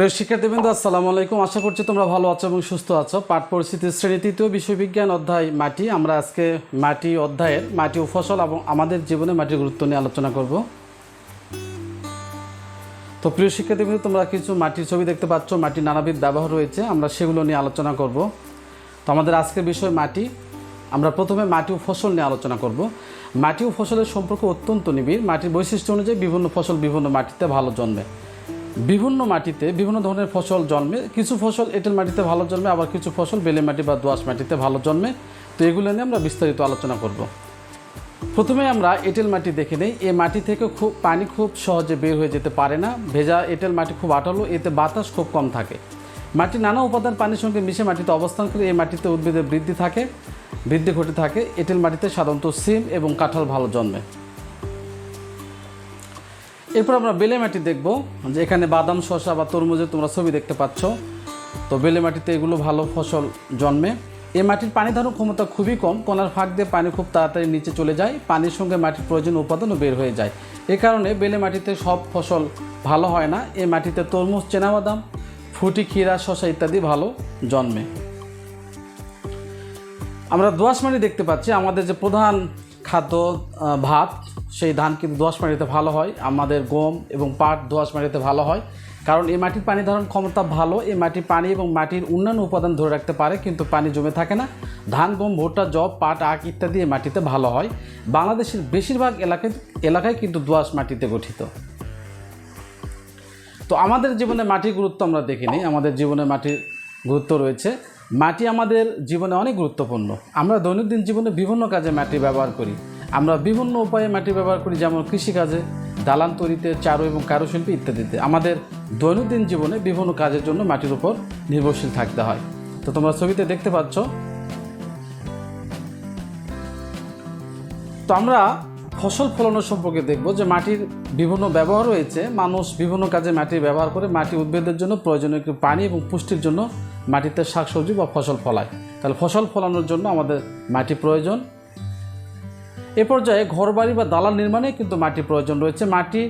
প্রিয় শিক্ষার্থীবৃন্দ, আসসালামু আলাইকুম। আশা করছি তোমরা ভালো আছো এবং সুস্থ আছো। পাঠ পরিস্থিতির শ্রেণি তৃতীয় বিষয়বিজ্ঞান অধ্যায় মাটি। আমরা আজকে মাটি অধ্যায়ের, মাটি ও ফসল এবং আমাদের জীবনে মাটির গুরুত্ব নিয়ে আলোচনা করব। তো প্রিয় শিক্ষার্থীবৃন্দ, তোমরা কিছু মাটির ছবি দেখতে পাচ্ছ, মাটির নানাবিধ ব্যবহার রয়েছে, আমরা সেগুলো নিয়ে আলোচনা করব। তো আমাদের আজকের বিষয় মাটি। আমরা প্রথমে মাটি ও ফসল নিয়ে আলোচনা করব। মাটি ও ফসলের সম্পর্ক অত্যন্ত নিবিড়। মাটির বৈশিষ্ট্য অনুযায়ী বিভিন্ন ফসল বিভিন্ন মাটিতে ভালো জন্মে। বিভিন্ন মাটিতে বিভিন্ন ধরনের ফসল জন্মে। কিছু ফসল এঁটেল মাটিতে ভালো জন্মে, আবার কিছু ফসল বেলে মাটি বা দোআঁশ মাটিতে ভালো জন্মে। তো এগুলো নিয়ে আমরা বিস্তারিত আলোচনা করব। প্রথমে আমরা এঁটেল মাটি দেখে নেই। এই মাটি থেকে খুব পানি খুব সহজে বের হয়ে যেতে পারে না। ভেজা এঁটেল মাটি খুব আটালো এতে বাতাস খুব কম থাকে। মাটির নানা উপাদান পানির সঙ্গে মিশে মাটিতে অবস্থান করে এই মাটিতে উদ্ভিদের বৃদ্ধি থাকে, বৃদ্ধি ঘটে থাকে। এঁটেল মাটিতে সাধারণত সিম এবং কাঁঠাল ভালো জন্মে। এরপর আমরা বেলে মাটি দেখব যে এখানে বাদাম, শসা বা তরমুজের তোমরা ছবি দেখতে পাচ্ছ। তো বেলে মাটিতে এগুলো ভালো ফসল জন্মে। এই মাটির পানি ধারণ ক্ষমতা খুবই কম। কোনার ফাঁক দিয়ে পানি খুব তাড়াতাড়ি নিচে চলে যায়। পানির সঙ্গে মাটির প্রয়োজন উপাদানও বের হয়ে যায়। এ কারণে বেলে মাটিতে সব ফসল ভালো হয় না। এ মাটিতে তরমুজ, চেনাবাদাম, ফুটি ক্ষীরা, শসা ইত্যাদি ভালো জন্মে। আমরা দোয়াশ মাটি দেখতে পাচ্ছি। আমাদের যে প্রধান খাদ্য ভাত সেই ধান কিন্তু দোয়াশ মাটিতে ভালো হয়? আমাদের গম এবং পাট দোয়াশ মাটিতে ভালো হয়। কারণ এই মাটির পানি ধারণ ক্ষমতা ভালো। এই মাটির পানি এবং মাটির অন্যান্য উপাদান ধরে রাখতে পারে, কিন্তু পানি জমে থাকে না। ধান, গম, ভুট্টা জব পাট, আখ ইত্যাদি এই মাটিতে ভালো হয়। বাংলাদেশের বেশিরভাগ এলাকায় এলাকায় কিন্তু দোয়াশ মাটিতে গঠিত। তো আমাদের জীবনে মাটির গুরুত্ব আমরা দেখি নিই আমাদের জীবনে মাটির গুরুত্ব রয়েছে। মাটি আমাদের জীবনে অনেক গুরুত্বপূর্ণ। আমরা দৈনন্দিন জীবনে বিভিন্ন কাজে মাটি ব্যবহার করি। আমরা বিভিন্ন উপায়ে মাটি ব্যবহার করি, যেমন কৃষিকাজে, দালান তৈরিতে, চারু এবং কারুশিল্পী ইত্যাদিতে। আমাদের দৈনন্দিন জীবনে বিভিন্ন কাজের জন্য মাটির উপর নির্ভরশীল থাকতে হয়। তো তোমরা ছবিতে দেখতে পাচ্ছ। তো আমরা ফসল ফলানোর সম্পর্কে দেখব যে মাটির বিভিন্ন ব্যবহার রয়েছে। মানুষ বিভিন্ন কাজে মাটির ব্যবহার করে মাটি উদ্ভিদের জন্য প্রয়োজনীয় একটু পানি এবং পুষ্টির জন্য মাটিতে শাকসবজি বা ফসল ফলায়। তাহলে ফসল ফলানোর জন্য আমাদের মাটি প্রয়োজন। এ পর্যায়ে ঘরবাড়ি বা দালান নির্মাণে কিন্তু মাটি প্রয়োজন রয়েছে। মাটি,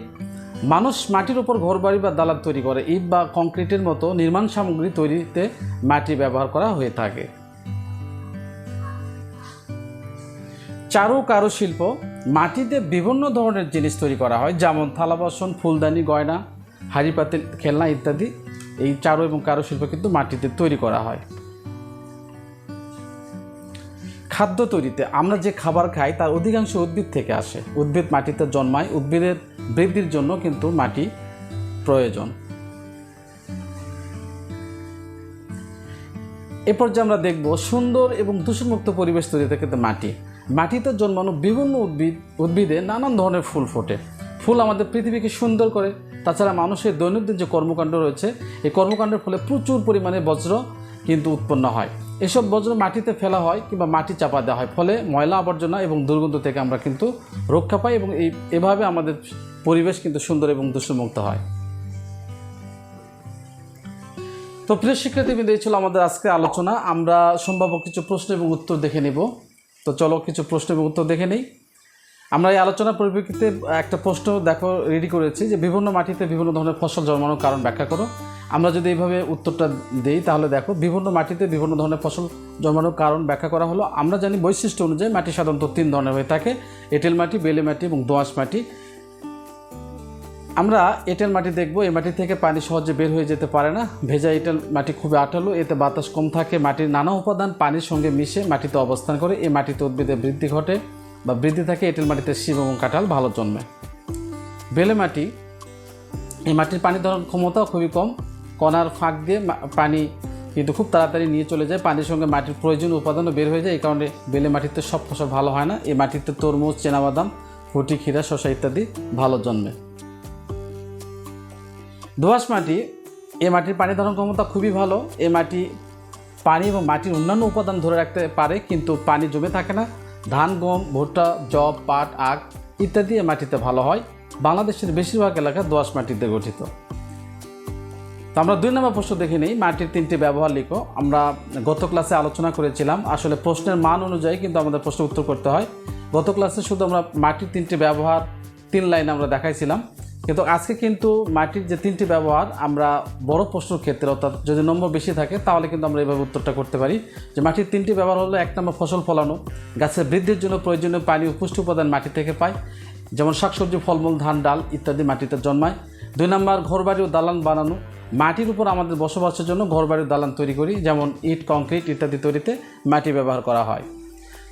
মানুষ মাটির উপর ঘরবাড়ি বা দালান তৈরি করে। ইট বা কংক্রিটের মতো নির্মাণ সামগ্রী তৈরিতে মাটি ব্যবহার করা হয়ে থাকে। চারু কারুশিল্প মাটিতে বিভিন্ন ধরনের জিনিস তৈরি করা হয়, যেমন থালা বাসন, ফুলদানি, গয়না, হাঁড়ি পাতিল, খেলনা ইত্যাদি। এই চারু এবং কারুশিল্প কিন্তু মাটিতে তৈরি করা হয়। খাদ্য তৈরিতে আমরা যে খাবার খাই তার অধিকাংশ উদ্ভিদ থেকে আসে। উদ্ভিদ মাটিতে জন্মায়, উদ্ভিদের বৃদ্ধির জন্য কিন্তু মাটি প্রয়োজন। এরপর যে আমরা দেখব সুন্দর এবং দূষণমুক্ত পরিবেশ তৈরিতে কিন্তু মাটি। মাটিতে জন্মানো বিভিন্ন উদ্ভিদ, উদ্ভিদে নানান ধরনের ফুল ফোটে। ফুল আমাদের পৃথিবীকে সুন্দর করে। তাছাড়া মানুষের দৈনন্দিন যে কর্মকাণ্ড রয়েছে, এই কর্মকাণ্ডের ফলে প্রচুর পরিমাণে বজ্র কিন্তু উৎপন্ন হয়। এসব বজ্র মাটিতে ফেলা হয় কিংবা মাটি চাপা দেওয়া হয়। ফলে ময়লা আবর্জনা এবং দুর্গন্ধ থেকে আমরা কিন্তু রক্ষা পাই এবং এই, এভাবে আমাদের পরিবেশ কিন্তু সুন্দর এবং দূষণমুক্ত হয়। তো প্রিয় শিক্ষার্থীবৃন্দ, এই ছিল আমাদের আজকে আলোচনা। আমরা সম্ভাব্য কিছু প্রশ্ন এবং উত্তর দেখে নিব। তো চলো কিছু প্রশ্ন এবং উত্তর দেখে নিই। আমরা এই আলোচনার পরিপ্রেক্ষিতে একটা প্রশ্ন দেখো রেডি করেছি যে বিভিন্ন মাটিতে বিভিন্ন ধরনের ফসল জন্মানোর কারণ ব্যাখ্যা করো। আমরা যদি এইভাবে উত্তরটা দিই, তাহলে দেখো, বিভিন্ন মাটিতে বিভিন্ন ধরনের ফসল জন্মানোর কারণ ব্যাখ্যা করা হলো। আমরা জানি বৈশিষ্ট্য অনুযায়ী মাটি সাধারণত তিন ধরনের হয়ে থাকে, এঁটেল মাটি, বেলে মাটি এবং দোআঁশ মাটি। আমরা এঁটেল মাটি দেখব, এই মাটি থেকে পানি সহজে বের হয়ে যেতে পারে না। ভেজা এঁটেল মাটি খুবই আঠালো, এতে বাতাস কম থাকে, মাটির নানা উপাদান পানির সঙ্গে মিশে মাটিতে অবস্থান করে, এই মাটিতে উদ্ভিদের বৃদ্ধি ঘটে বা বৃদ্ধি থাকে, এঁটেল মাটিতে শিব এবং কাঁঠাল ভালো জন্মে। বেলে মাটি, এই মাটির পানি ধারণ ক্ষমতাও খুবই কম কণার ফাঁক দিয়ে পানি কিন্তু খুব তাড়াতাড়ি নিয়ে চলে যায়। পানির সঙ্গে মাটির প্রয়োজনীয় উপাদানও বের হয়ে যায়। এই কারণে বেলে মাটিতে সব ফসল ভালো হয় না। এই মাটিতে তরমুজ, চেনাবাদাম ফুটি ক্ষীরা, শসা ইত্যাদি ভালো জন্মে। দোআঁশ মাটি, এ মাটির পানি ধারণ ক্ষমতা খুবই ভালো। এ মাটি পানি এবং মাটির অন্যান্য উপাদান ধরে রাখতে পারে, কিন্তু পানি জমে থাকে না। ধান, গম, ভুট্টা জব পাট, আখ ইত্যাদি এ মাটিতে ভালো হয়। বাংলাদেশের বেশিরভাগ এলাকা দোআঁশ মাটিতে গঠিত। আমরা দুই নম্বর প্রশ্ন দেখে নিই। মাটির তিনটি ব্যবহার লিখো। আমরা গত ক্লাসে আলোচনা করেছিলাম, আসলে প্রশ্নের মান অনুযায়ী কিন্তু আমাদের প্রশ্ন উত্তর করতে হয়। গত ক্লাসে শুধু আমরা মাটির তিনটি ব্যবহার, তিন লাইন আমরা দেখাইছিলাম। কিন্তু আজকে কিন্তু মাটির যে তিনটি ব্যবহার, আমরা বড় প্রশ্নের ক্ষেত্রে, অর্থাৎ যদি নম্বর বেশি থাকে, তাহলে কিন্তু আমরা এইভাবে উত্তরটা করতে পারি। যে মাটির তিনটি ব্যবহার হলো এক নম্বর ফসল ফলানো, গাছের বৃদ্ধির জন্য প্রয়োজনীয় পানি ও পুষ্টি উপাদান মাটি থেকে পায়, যেমন শাকসবজি, ফলমূল, ধান, ডাল ইত্যাদি মাটিতে জন্মায়। দুই নম্বর ঘরবাড়ি ও দালান বানানো মাটির উপর আমাদের বসবাসের জন্য ঘরবাড়ি ও দালান তৈরি করি, যেমন ইট, কংক্রিট ইত্যাদি তৈরিতে মাটি ব্যবহার করা হয়।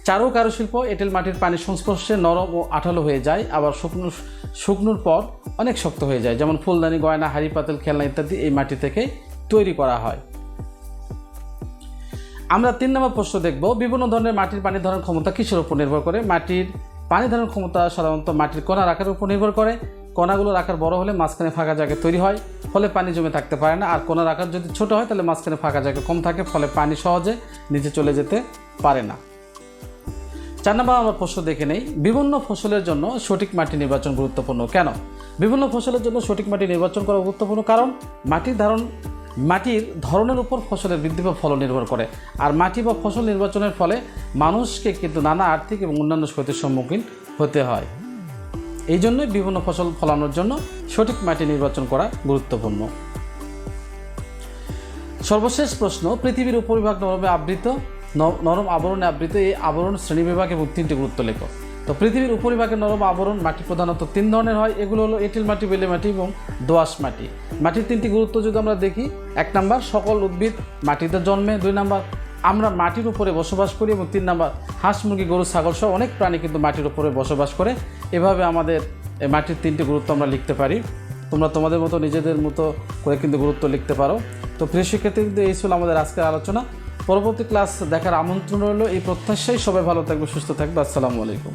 চারু কারুশিল্প, এঁটেল মাটির পানির সংস্পর্শে নরম ও আঠালো হয়ে যায়, আবার শুকনো শুকনোর পর অনেক শক্ত হয়ে যায়, যেমন ফুলদানি, গয়না, হাড়ি, পাতিল, খেলনা ইত্যাদি এই মাটি থেকে তৈরি করা হয়। আমরা তিন নম্বর প্রশ্ন দেখব, বিভিন্ন ধরনের মাটির পানি ধারণ ক্ষমতা কিসের উপর নির্ভর করে? মাটির পানি ধারণ ক্ষমতা সাধারণত মাটির কণার আকারের উপর নির্ভর করে। কণাগুলোর আকার বড় হলে মাঝখানে ফাঁকা জায়গা তৈরি হয়, ফলে পানি জমে থাকতে পারে না। আর কণার আকার যদি ছোট হয়, তাহলে মাঝখানে ফাঁকা জায়গা কম থাকে, ফলে পানি সহজে নিচে চলে যেতে পারে না। চার নম্বর আমরা প্রশ্ন দেখে নেই। বিভিন্ন ফসলের জন্য সঠিক মাটি নির্বাচন গুরুত্বপূর্ণ। কেন? বিভিন্ন ফসলের জন্য সঠিক মাটি নির্বাচন করা গুরুত্বপূর্ণ কারণ মাটির ধারণ, মাটির ধরনের উপর ফসলের বৃদ্ধি বা ফলন নির্ভর করে। আর মাটি বা ফসল নির্বাচনের ফলে মানুষকে কিন্তু নানা আর্থিক এবং অন্যান্য ক্ষতির সম্মুখীন হতে হয়। এই জন্যই বিভিন্ন ফসল ফলানোর জন্য সঠিক মাটি নির্বাচন করা গুরুত্বপূর্ণ। সর্বশেষ প্রশ্ন, পৃথিবীর উপরিভাগ নরমে আবৃত নরম আবরণে আবৃত এই আবরণ শ্রেণীবিভাগ তিনটি গুরুত্ব লেখ তো পৃথিবীর উপরিভাগের নরম আবরণ মাটি প্রধানত তিন ধরনের হয়, এগুলো হলো এঁটেল মাটি, বেলে মাটি এবং দোআঁশ মাটি। মাটির তিনটি গুরুত্ব যদি আমরা দেখি, এক নাম্বার, সকল উদ্ভিদ মাটিতে জন্মে, দুই নাম্বার আমরা মাটির উপরে বসবাস করি এবং তিন নাম্বার হাঁস, মুরগি, গরু, ছাগল সহ অনেক প্রাণী কিন্তু মাটির উপরে বসবাস করে। এভাবে আমাদের মাটির তিনটি গুরুত্ব আমরা লিখতে পারি। তোমরা তোমাদের মতো নিজেদের মতো করে কিন্তু গুরুত্ব লিখতে পারো। তো কৃষিক্ষেত্রে কিন্তু এই ছিল আমাদের আজকের আলোচনা। পরবর্তী ক্লাস দেখার আমন্ত্রণ রইল। এই প্রত্যাশাই সবাই ভালো থাকবে, সুস্থ থাকবে। আসসালামু আলাইকুম।